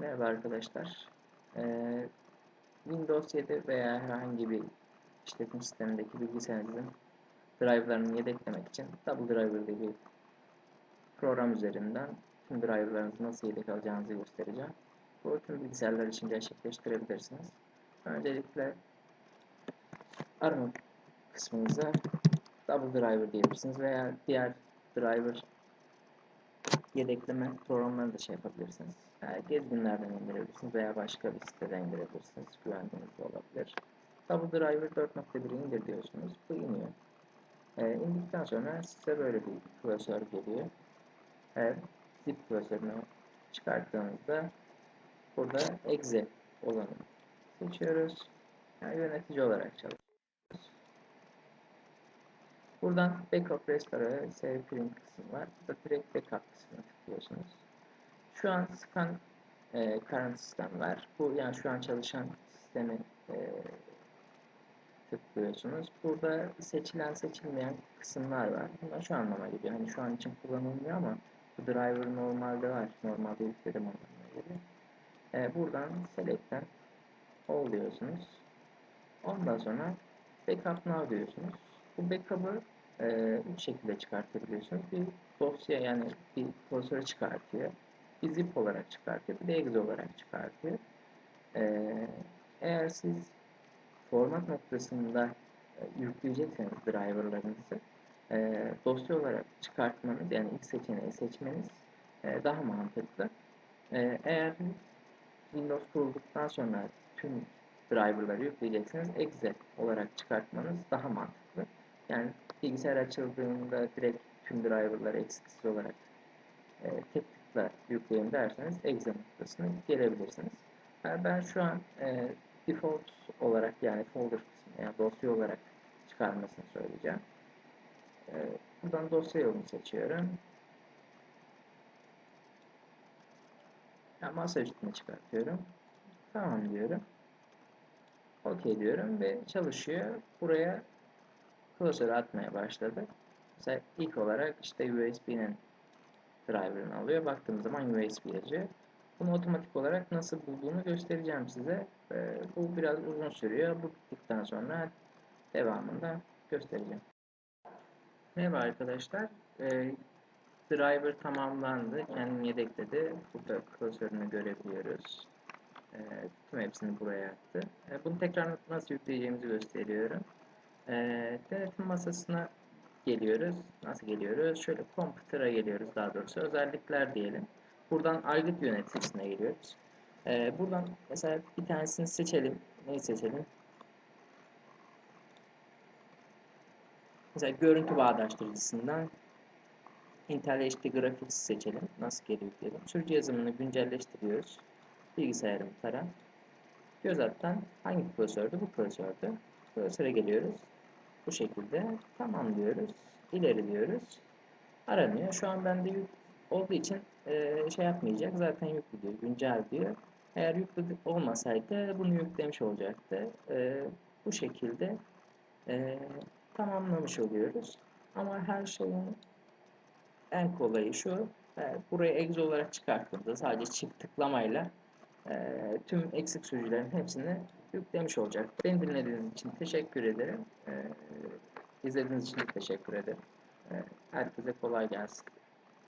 Merhaba arkadaşlar. Ee, Windows 7 veya herhangi bir işletim sistemindeki bilgisayarınızın driverlarını yedeklemek için Double Driver diye bir program üzerinden tüm driverlarınızı nasıl yedek alacağınızı göstereceğim. Bu tüm bilgisayarlar için gerçekleştirebilirsiniz. Öncelikle arama kısmınıza Double Driver diyebilirsiniz veya diğer driver yedekleme programlarını da şey yapabilirsiniz. Yani gezginlerden indirebilirsiniz veya başka bir siteden indirebilirsiniz. Güvendiğiniz de olabilir. Double Driver 4.1'i indir diyorsunuz. Bu iniyor. Ee, indikten sonra size böyle bir klasör geliyor. Eğer zip klasörünü çıkarttığınızda burada exe olanı seçiyoruz. Yani yönetici olarak çalışıyoruz. Buradan Backup Restore ve Save Print kısmı var. Burada direkt Backup kısmına tıklıyorsunuz. Şu an scan e, current sistem var. Bu yani şu an çalışan sistemi e, tıklıyorsunuz. Burada seçilen seçilmeyen kısımlar var. Bunlar şu anlama geliyor. Hani şu an için kullanılmıyor ama bu driver normalde var. Normalde yükledim anlamına geliyor. E, buradan select'ten all diyorsunuz. Ondan sonra backup now diyorsunuz. Bu backup'ı e, üç şekilde çıkartabiliyorsunuz. Bir dosya yani bir klasörü çıkartıyor. Bir zip olarak çıkartıyor. Bir de exe olarak çıkartıyor. E, eğer siz format noktasında e, yükleyecekseniz driverlarınızı e, dosya olarak çıkartmanız yani ilk seçeneği seçmeniz e, daha mantıklı. E, eğer Windows kurulduktan sonra tüm driverları yükleyeceksiniz. Exe olarak çıkartmanız daha mantıklı. Yani bilgisayar açıldığında direkt tüm driverları eksiksiz olarak e, tek tıkla yükleyin derseniz exe noktasına gelebilirsiniz. Yani ben şu an e, default olarak yani folder kısmı yani dosya olarak çıkarmasını söyleyeceğim. E, buradan dosya yolunu seçiyorum. Yani masa üstüne çıkartıyorum. Tamam diyorum. OK diyorum ve çalışıyor. Buraya klasörü atmaya başladı. Mesela ilk olarak işte USB'nin driver'ını alıyor. Baktığım zaman USB yazıyor. Bunu otomatik olarak nasıl bulduğunu göstereceğim size. Ee, bu biraz uzun sürüyor. Bu bittikten sonra devamında göstereceğim. Merhaba arkadaşlar. Ee, driver tamamlandı. Kendini yedekledi. Burada klasörünü görebiliyoruz. E, tüm hepsini buraya attı. E, bunu tekrar nasıl yükleyeceğimizi gösteriyorum. E, denetim masasına geliyoruz. Nasıl geliyoruz? Şöyle computer'a geliyoruz daha doğrusu. Özellikler diyelim. Buradan aygıt yöneticisine geliyoruz. E, buradan mesela bir tanesini seçelim. Neyi seçelim? Mesela görüntü bağdaştırıcısından Intel HD Graphics seçelim. Nasıl geri yükleyelim? Sürücü yazımını güncelleştiriyoruz bilgisayarım tara. Göz alttan hangi klasördü? Bu klasördü. Klasöre geliyoruz. Bu şekilde tamam diyoruz. İleri diyoruz. Aranıyor. Şu an bende yük olduğu için e, şey yapmayacak. Zaten yüklü diyor. Güncel diyor. Eğer yüklü olmasaydı bunu yüklemiş olacaktı. E, bu şekilde e, tamamlamış oluyoruz. Ama her şeyin en kolayı şu. E, burayı exe olarak çıkarttığımda sadece çift tıklamayla e, tüm eksik sürücülerin hepsini yüklemiş olacak. Beni dinlediğiniz için teşekkür ederim. E, izlediğiniz için teşekkür ederim. E, herkese kolay gelsin.